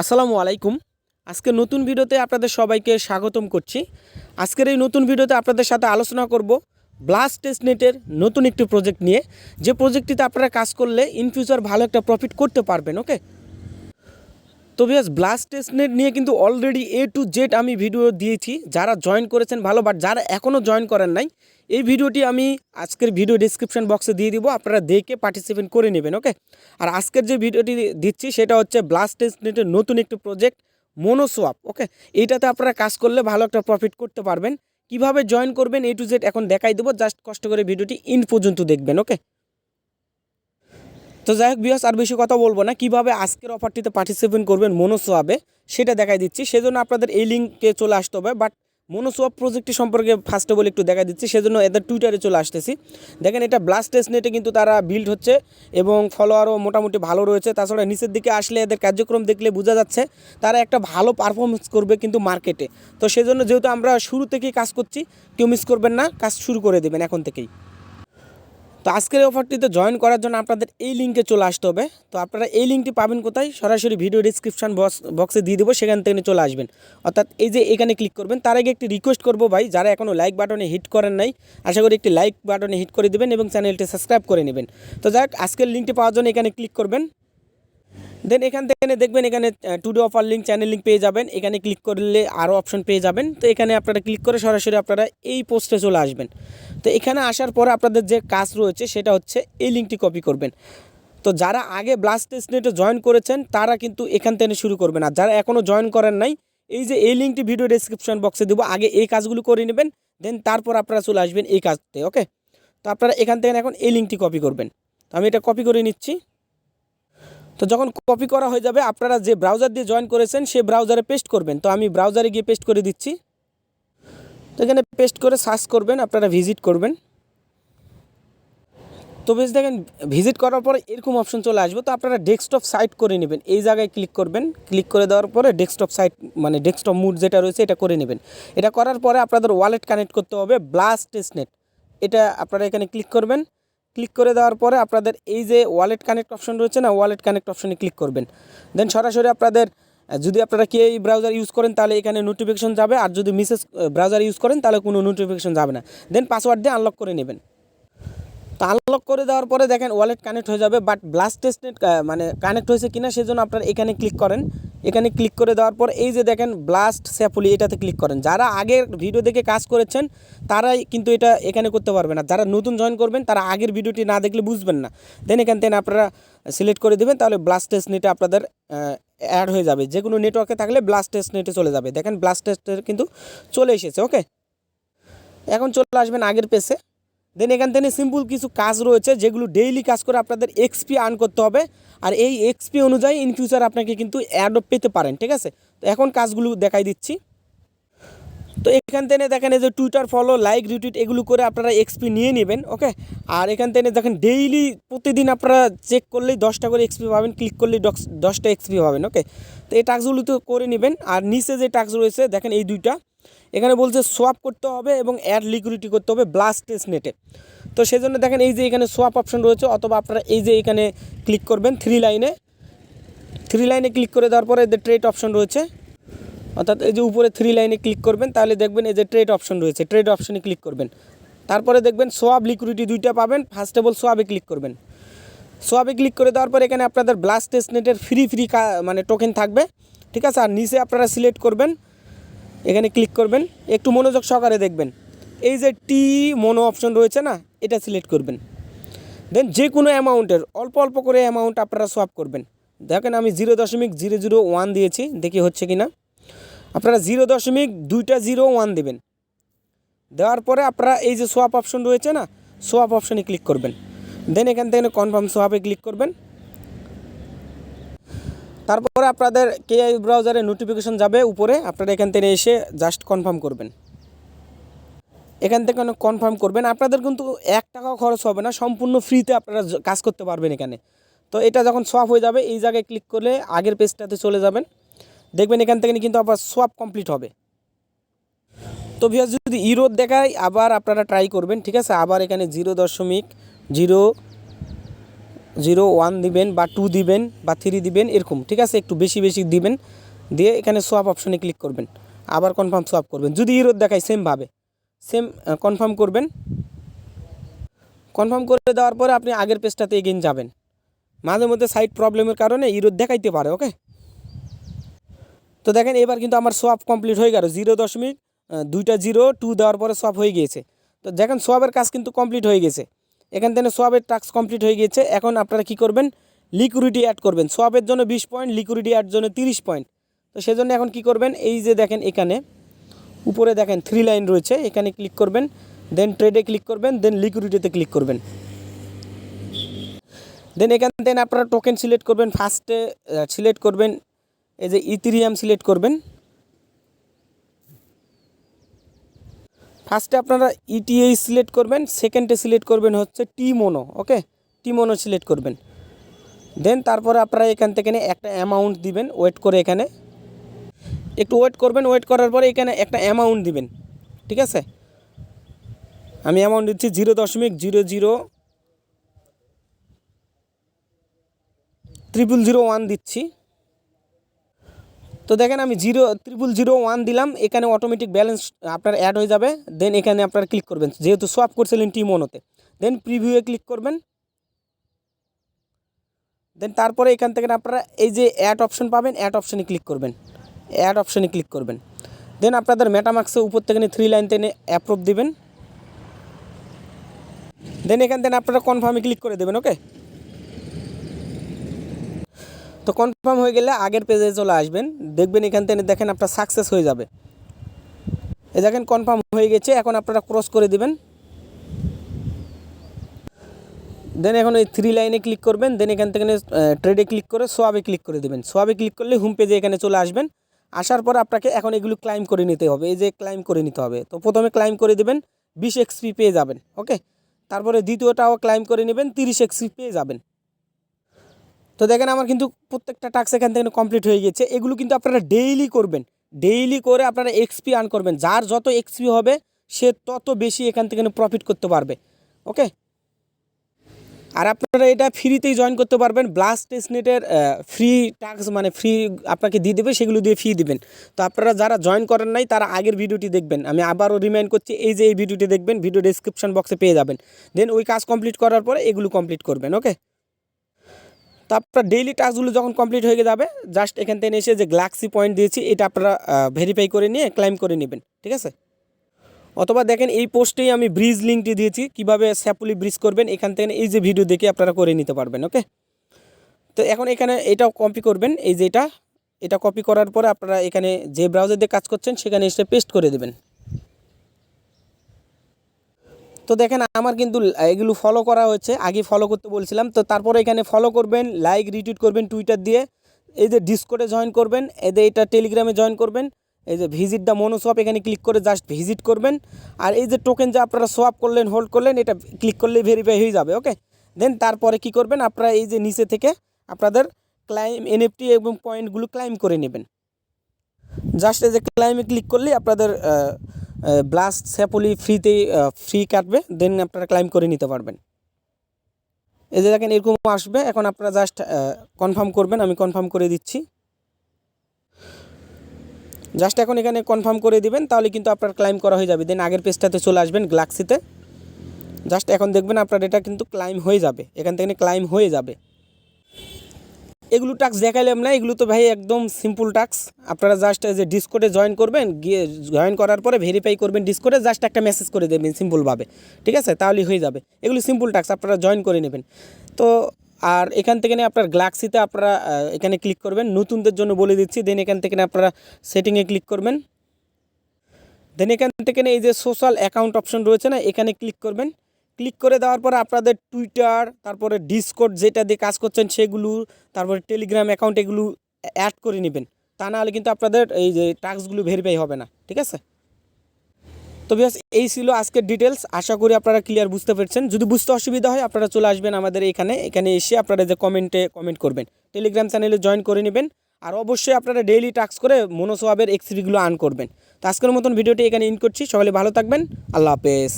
আসসালামু আলাইকুম। আজকে নতুন ভিডিওতে আপনাদের সবাইকে স্বাগতম করছি। আজকের এই নতুন ভিডিওতে আপনাদের সাথে আলোচনা করব ব্লাস্ট টেস্টনেটের নতুন একটি প্রজেক্ট নিয়ে। যে প্রজেক্টটিতে আপনারা কাজ করলে ইন ফিউচার ভালো একটা প্রফিট করতে পারবেন ওকে তো বিয়াস ব্লাস্ট টেস্টনেট নিয়ে কিন্তু অলরেডি এ টু জেড আমি ভিডিও দিয়েছি। যারা জয়েন করেছেন, ভালো বাট যারা এখনও জয়েন করেন নাই, এই ভিডিওটি আমি আজকের ভিডিও ডিসক্রিপশন বক্সে দিয়ে দিব, আপনারা দেখে পার্টিসিপেট করে নেবেন ওকে আর আজকের যে ভিডিওটি দিচ্ছি, সেটা হচ্ছে ব্লাস্ট টেস্টনেটের নতুন একটি প্রজেক্ট মোনোসোয়াপ ওকে এইটাতে আপনারা কাজ করলে ভালো একটা প্রফিট করতে পারবেন। কীভাবে জয়েন করবেন এ টু জেড এখন দেখাই দেবো জাস্ট কষ্ট করে ভিডিওটি ইন পর্যন্ত দেখবেন ওকে তো যাই হোক বিয়াস আর বেশি কথা বলব না। কীভাবে আজকের অফারটিতে পার্টিসিপেট করবেন মনোসোয়াবে সেটা দেখাই দিচ্ছি। সেজন্য আপনাদের এই লিঙ্কে চলে আসতে হবে বাট মনোসোয়াপ প্রজেক্টটি সম্পর্কে ফার্স্টে বলে একটু দেখা দিচ্ছি। সেজন্য এদের টুইটারে চলে আসতেছি। দেখেন এটা ব্লাস্টেস নেটে কিন্তু তারা বিল্ড হচ্ছে এবং ফলোয়ারও মোটামুটি ভালো রয়েছে। তাছাড়া নিচের দিকে আসলে এদের কার্যক্রম দেখলে বোঝা যাচ্ছে, তারা একটা ভালো পারফরমেন্স করবে কিন্তু মার্কেটে তো সেজন্য যেহেতু আমরা শুরু থেকেই কাজ করছি, কেউ মিস করবেন না, কাজ শুরু করে দেবেন এখন থেকেই। তো আজকের অফারটিতে জয়েন করার জন্য আপনাদের এই লিঙ্কে চলে আসতে হবে। তো আপনারা এই লিঙ্কটি পাবেন কোথায়? সরাসরি ভিডিও ডিসক্রিপশান বক্স বক্সে দিয়ে দেবো, সেখান থেকে চলে আসবেন। অর্থাৎ এই যে এখানে ক্লিক করবেন, তার আগে একটি রিকোয়েস্ট করব ভাই, যারা এখনও লাইক বাটনে হিট করেন নাই, আশা করি একটি লাইক বাটনে হিট করে দেবেন এবং চ্যানেলটি সাবস্ক্রাইব করে নেবেন। তো যাক আজকের লিঙ্কটি পাওয়ার জন্য এখানে ক্লিক করবেন। দেন এখান থেকে দেখবেন এখানে today offer link channel link পেয়ে যাবেন। এখানে ক্লিক করলে আরও অপশন পেয়ে যাবেন। তো এখানে আপনারা ক্লিক করে সরাসরি আপনারা এই পোস্টে চলে আসবেন। তো এখানে আসার পরে আপনাদের যে কাজ রয়েছে, সেটা হচ্ছে এই লিঙ্কটি কপি করবেন। তো যারা আগে ব্লাস্ট টেস্টনেটে জয়েন করেছেন, তারা কিন্তু এখান থেকে শুরু করবেন। আর যারা এখনও জয়েন করেন নাই, এই যে এই লিঙ্কটি ভিডিও ডিসক্রিপশন বক্সে দেবো। আগে এই কাজগুলো করে নেবেন দেন তারপর আপনারা চলে আসবেন এই কাজতে ওকে তো আপনারা এখান থেকে এখন এই লিঙ্কটি কপি করবেন। তো আমি এটা কপি করে নিচ্ছি। তো যখন কপি করা হয়ে যাবে, আপনারা যে ব্রাউজার দিয়ে জয়েন করেছেন সেই ব্রাউজারে পেস্ট করবেন। তো আমি ব্রাউজারে গিয়ে পেস্ট করে দিচ্ছি। তো এখানে পেস্ট করে সার্চ করবেন, আপনারা ভিজিট করবেন। তো বেশ দেখেন ভিজিট করার পরে এরকম অপশন চলে আসবে। তো আপনারা ডেস্কটপ সাইট করে নেবেন। এই জায়গায় ক্লিক করবেন। ক্লিক করে দেওয়ার পরে ডেস্কটপ সাইট মানে ডেস্কটপ মুড যেটা রয়েছে, এটা করে নেবেন। এটা করার পরে আপনাদের ওয়ালেট কানেক্ট করতে হবে ব্লাস্ট টেস্টনেট এটা আপনারা এখানে ক্লিক করবেন। ক্লিক করে দেওয়ার পরে আপনাদের এই যে ওয়ালেট কানেক্ট অপশন রয়েছে না ওয়ালেট কানেক্ট অপশনে ক্লিক করবেন। দেন সরাসরি আপনাদের যদি আপনারা কে এই ব্রাউজার ইউজ করেন, তাহলে এখানে নোটিফিকেশন যাবে। আর যদি মিসেস ব্রাউজার ইউজ করেন, তাহলে কোনো নোটিফিকেশন যাবে না। দেন পাসওয়ার্ড দিয়ে আনলক করে নেবেন। আনলক করে দেওয়ার পরে দেখেন ওয়ালেট কানেক্ট হয়ে যাবে বাট ব্লাস্ট টেস্টনেট মানে কানেক্ট হয়েছে কিনা সেজন্য আপনারা এখানে ক্লিক করেন। এখানে ক্লিক করে দেওয়ার পর এই যে দেখেন ব্লাস্ট স্যাপুলি এটাতে ক্লিক করেন। যারা আগের ভিডিও দেখে কাজ করেছেন, তারাই কিন্তু এটা এখানে করতে পারবে না। যারা নতুন জয়েন করবেন, তারা আগের ভিডিওটি না দেখলে বুঝবেন না। দেন এখান থেকে আপনারা সিলেক্ট করে দেবেন, তাহলে ব্লাস্ট টেস্ট নেটে আপনাদের অ্যাড হয়ে যাবে। যে কোনো নেটওয়ার্কে থাকলে ব্লাস্ট টেস্ট নেটে চলে যাবে। দেখেন ব্লাস্ট টেস্টের কিন্তু চলে এসেছে ওকে এখন চলে আসবেন আগের পেসে দেন এখান থেকে সিম্পল কিছু কাজ রয়েছে, যেগুলো ডেইলি কাজ করে আপনাদের এক্সপি আর্ন করতে হবে। আর এই এক্সপি অনুযায়ী ইন ফিউচার আপনাকে কিন্তু অ্যাডও পেতে পারেন, ঠিক আছে? তো এখন কাজগুলো দেখাই দিচ্ছি। তো এখান থেকে দেখেন এই যে টুইটার ফলো লাইক রিটুইট এগুলো করে আপনারা এক্সপি নিয়ে নেবেন ওকে আর এখান থেকে দেখেন ডেইলি প্রতিদিন আপনারা চেক করলেই দশটা করে এক্সপি পাবেন ক্লিক করলেই দশটা এক্সপি পাবেন ওকে তো এই টাস্কগুলো তো করে নেবেন। আর নিচে যে টাস্ক রয়েছে, দেখেন এই দুইটা। এখানে বলছে সোয়াপ করতে হবে এবং অ্যাড লিকুইডিটি করতে হবে ব্লাস্ট টেস্ট নেটে তো সেই জন্য দেখেন এই যে এখানে সোয়াপ অপশন রয়েছে, অথবা আপনারা এই যে এখানে ক্লিক করবেন থ্রি লাইনে থ্রি লাইনে ক্লিক করে দেওয়ার পরে এদের ট্রেড অপশন রয়েছে, অর্থাৎ এই যে উপরে থ্রি লাইনে ক্লিক করবেন, তাহলে দেখবেন এই যে ট্রেড অপশন রয়েছে ট্রেড অপশনে ক্লিক করবেন। তারপরে দেখবেন সোয়াব লিকুইডিটি দুইটা পাবেন ফার্স্ট অফ অল সোয়াবে ক্লিক করবেন সোয়াবে ক্লিক করে দেওয়ার পর এখানে আপনাদের ব্লাস্ট টেস্ট নেটের ফ্রি ফ্রি মানে টোকেন থাকবে, ঠিক আছে? আর নিচে আপনারা সিলেক্ট করবেন এখানে ক্লিক করবেন, একটু মনোযোগ সহকারে দেখবেন। এই যে টি মনো অপশন রয়েছে না, এটা সিলেক্ট করবেন। দেন যে কোনো অ্যামাউন্টের অল্প অল্প করে অ্যামাউন্ট আপনারা সোয়াপ করবেন। দেখেন আমি জিরো দশমিক জিরো জিরো ওয়ান দিয়েছি, দেখি হচ্ছে কি না আপনারা জিরো দশমিক দুইটা জিরো ওয়ান দেবেন। দেওয়ার পরে আপনারা এই যে সোয়াপ অপশন রয়েছে না সোয়াপ অপশনে ক্লিক করবেন। দেন এখান থেকে কনফার্ম সোয়াপে ক্লিক করবেন। তারপরে আপনাদের কেআই ব্রাউজারে নোটিফিকেশন যাবে উপরে, আপনারা এখান থেকে এসে জাস্ট কনফার্ম করবেন। এখান থেকে অনেক কনফার্ম করবেন। আপনাদের কিন্তু এক টাকাও খরচ হবে না, সম্পূর্ণ ফ্রিতে আপনারা কাজ করতে পারবেন এখানে। তো এটা যখন সোয়াপ হয়ে যাবে, এই জায়গায় ক্লিক করলে আগের পেজটাতে চলে যাবেন। দেখবেন এখান থেকে কিন্তু আবার সোয়াপ কমপ্লিট হবে। তো ভিয়াস যদি ইরোদ দেখায়, আবার আপনারা ট্রাই করবেন, ঠিক আছে? আবার এখানে জিরো দশমিক জিরো জিরো, ওয়ান দিবেন বা টু দিবেন বা থ্রি দিবেন, এরকম, ঠিক আছে? একটু বেশি বেশি দিবেন, দিয়ে এখানে সোয়াপ অপশনে ক্লিক করবেন। আবার কনফার্ম সোয়াপ করবেন। যদি ইরোদ দেখায় সেমভাবে সেম কনফার্ম করবেন। কনফার্ম করে দেওয়ার পরে আপনি আগের পেজটাতে এগিয়ে যাবেন। মাঝে মধ্যে সাইট প্রবলেমের কারণে ইরোদ দেখাইতে পারে ওকে তো দেখেন, এবার কিন্তু আমার সোয়াপ কমপ্লিট হয়ে গেল। জিরো দশমিক দুইটা জিরো টু দেওয়ার পরে সোয়াপ হয়ে গিয়েছে। তো দেখেন সোয়াবের কাজ কিন্তু কমপ্লিট হয়ে গেছে। এখান থেকে সোয়াবের টাস্ক কমপ্লিট হয়ে গিয়েছে। এখন আপনারা কি করবেন? লিকুইডিটি অ্যাড করবেন। সোয়াবের জন্য বিশ পয়েন্ট লিকুইডিটি অ্যাড জন্য তিরিশ পয়েন্ট তো সেজন্য এখন কি করবেন? এই যে দেখেন এখানে, উপরে দেখেন থ্রি লাইন রয়েছে। এখানে ক্লিক করবেন দেন ট্রেডে ক্লিক করবেন দেন লিকুইডিটিতে ক্লিক করবেন। দেন এখান থেকে আপনারা টোকেন সিলেক্ট করবেন ফার্স্টে সিলেক্ট করবেন, এই যে ইথিরিয়াম সিলেক্ট করবেন। ফার্স্টে আপনারা E ইটিএই সিলেক্ট করবেন সেকেন্ডে সিলেক্ট করবেন হচ্ছে T mono okay T mono select করবেন। দেন তারপরে আপনারা এখান থেকে একটা অ্যামাউন্ট দিবেন ওয়েট করে এখানে। একটু ওয়েট করবেন ওয়েট করার পরে এখানে একটা অ্যামাউন্ট দিবেন, ঠিক আছে? আমি অ্যামাউন্ট দিচ্ছি জিরো দশমিক zero zero triple zero one দিচ্ছি। তো দেখেন আমি জিরো ট্রিপল জিরো ওয়ান দিলাম, এখানে অটোমেটিক ব্যালেন্স আপনার অ্যাড হয়ে যাবে দেন এখানে আপনার ক্লিক করবেন। যেহেতু সোয়াপ করছিলেন টি মনোতে দেন প্রিভিউয়ে ক্লিক করবেন। দেন তারপরে এখান থেকে আপনারা এই যে অ্যাড অপশন পাবেন অ্যাড অপশনে ক্লিক করবেন। অ্যাড অপশনে ক্লিক করবেন। দেন আপনাদের মেটামাক্সে উপর থেকে থ্রি লাইন টেনে অ্যাপ্রুভ দিবেন। দেন এখান থেকে আপনারা কনফার্মে ক্লিক করে দেবেন ওকে তো কনফার্ম হয়ে গেলে আগের পেজে চলে আসবেন। দেখবেন এখান থেকে দেখেন আপনার সাকসেস হয়ে যাবে। এ দেখেন কনফার্ম হয়ে গেছে, এখন আপনারা ক্রস করে দিবেন। দেন এখন এই থ্রি লাইনে ক্লিক করবেন দেন এখান থেকে ট্রেডে ক্লিক করে সোয়াবে ক্লিক করে দেবেন। সোয়াবে ক্লিক করলে হোম পেজে এখানে চলে আসবেন। আসার পর আপনাকে এখন এগুলো ক্লাইম করে নিতে হবে। এই যে ক্লাইম করে নিতে হবে। তো প্রথমে ক্লাইম করে দেবেন, বিশ এক্সপি পেয়ে যাবেন ওকে তারপরে দ্বিতীয়টাও ক্লাইম করে নেবেন, তিরিশ এক্সপি পেয়ে যাবেন। তো দেখেন আমার কিন্তু প্রত্যেকটা টাস্ক এখান থেকে কমপ্লিট হয়ে গেছে। এগুলো কিন্তু আপনারা ডেইলি করবেন। ডেইলি করে আপনারা এক্সপি আর্ন করবেন। যার যত এক্সপি হবে, সে তত বেশি এখান থেকে প্রফিট করতে পারবে। ওকে আর আপনারা এটা ফ্রিতেই জয়েন করতে পারবেন। ব্লাস্ট টেস্টনেটের ফ্রি টাস্ক মানে ফ্রি আপনাকে দিয়ে দেবে, সেগুলো দিয়ে ফি দিবেন। তো আপনারা যারা জয়েন করেন নাই, তারা আগের ভিডিওটি দেখবেন। আমি আবারও রিমাইন্ড করছি, এই যে এই ভিডিওটি দেখবেন ভিডিও ডিসক্রিপশন বক্সে পেয়ে যাবেন। দেন ওই কাজ কমপ্লিট করার পরে এগুলো কমপ্লিট করবেন। ওকে তো আপনার ডেইলি টাস্কগুলো যখন কমপ্লিট হয়ে যাবে জাস্ট এখান থেকে এসে যে গ্লাক্সি পয়েন্ট দিয়েছি, এটা আপনারা ভেরিফাই করে নিয়ে ক্লাইম করে নেবেন, ঠিক আছে? অথবা দেখেন এই পোস্টেই আমি ব্রিজ লিঙ্কটি দিয়েছি, কীভাবে স্যাপুলি ব্রিজ করবেন, এখান থেকে এই যে ভিডিও দেখে আপনারা করে নিতে পারবেন ওকে তো এখন এখানে এটাও কপি করবেন, এই যে এটা এটা কপি করার পরে আপনারা এখানে যে ব্রাউজার দিয়ে কাজ করছেন, সেখানে এসে পেস্ট করে দেবেন। তো দেখেন, আমার কিন্তু এগুলো ফলো করা হয়েছে। আগে ফলো করতে বলছিলাম। তো তারপরে এখানে ফলো করবেন লাইক রিটুইট করবেন টুইটার দিয়ে। এই যে ডিসকোডে জয়েন করবেন যে এটা টেলিগ্রামে জয়েন করবেন। এই যে ভিজিট দ্য মনোসোয়াপ এখানে ক্লিক করে জাস্ট ভিজিট করবেন। আর এই যে টোকেন যে আপনারা সোয়াপ করলেন হোল্ড করলেন, এটা ক্লিক করলে ভেরিফাই হয়ে যাবে ওকে দেন তারপরে কি করবেন, আপনারা এই যে নিচে থেকে আপনাদের ক্লাইম এনএফটি এবং পয়েন্টগুলো ক্লাইম করে নেবেন। জাস্ট এই যে ক্লাইমে ক্লিক করলেই আপনাদের ব্লাস্ট স্যাপলি ফ্রিতেই ফ্রি কাটবে দেন আপনারা ক্লাইম করে নিতে পারবেন। এই যে দেখেন, এরকম আসবে। এখন আপনারা জাস্ট কনফার্ম করবেন, আমি কনফার্ম করে দিচ্ছি। জাস্ট এখন এখানে কনফার্ম করে দিবেন, তাহলে কিন্তু আপনার ক্লাইম করা হয়ে যাবে। দেন আগের পেজটাতে চলে আসবেন গ্লাক্সিতে জাস্ট এখন দেখবেন আপনার এটা কিন্তু ক্লাইম হয়ে যাবে। এখান থেকে ক্লাইম হয়ে যাবে। এগুলো টাস্ক দেখাইলাম না, এগুলো তো ভাই একদম সিম্পল টাক্স আপনারা জাস্ট যে ডিসকোডে জয়েন করবেন, গিয়ে জয়েন করার পরে ভেরিফাই করবেন ডিসকোডে জাস্ট একটা মেসেজ করে দেবেন সিম্পলভাবে ঠিক আছে? তাহলেই হয়ে যাবে। এগুলো সিম্পল টাক্স আপনারা জয়েন করে নেবেন। তো আর এখান থেকে আপনার গ্লাক্সিতে আপনারা এখানে ক্লিক করবেন। নতুনদের জন্য বলে দিচ্ছি দেন এখান থেকে আপনারা সেটিংয়ে ক্লিক করবেন। দেন এখান থেকে এই যে সোশ্যাল অ্যাকাউন্ট অপশন রয়েছে না, এখানে ক্লিক করবেন। ক্লিক করে দেওয়ার পর আপনাদের টুইটার তারপরে ডিসকোড যেটা দিয়ে কাজ করছেন সেগুলো, তারপরে টেলিগ্রাম অ্যাকাউন্ট এগুলো অ্যাড করে নেবেন। তা নাহলে কিন্তু আপনাদের এই যে টাস্কগুলো ভেরিফাই হবে না, ঠিক আছে? তো বিয়াস এই ছিল আজকের ডিটেলস আশা করি আপনারা ক্লিয়ার বুঝতে পেরেছেন। যদি বুঝতে অসুবিধা হয়, আপনারা চলে আসবেন আমাদের এখানে। এখানে এসে আপনারা যে কমেন্টে কমেন্ট করবেন। টেলিগ্রাম চ্যানেলে জয়েন করে নেবেন। আর অবশ্যই আপনারা ডেইলি টাস্ক করে মনোসোয়াবের এক্সপিগুলো আর্ন করবেন। তো আজকের মতন ভিডিওটি এখানে ইন করছি। সকালে ভালো থাকবেন। আল্লাহ হাফেজ।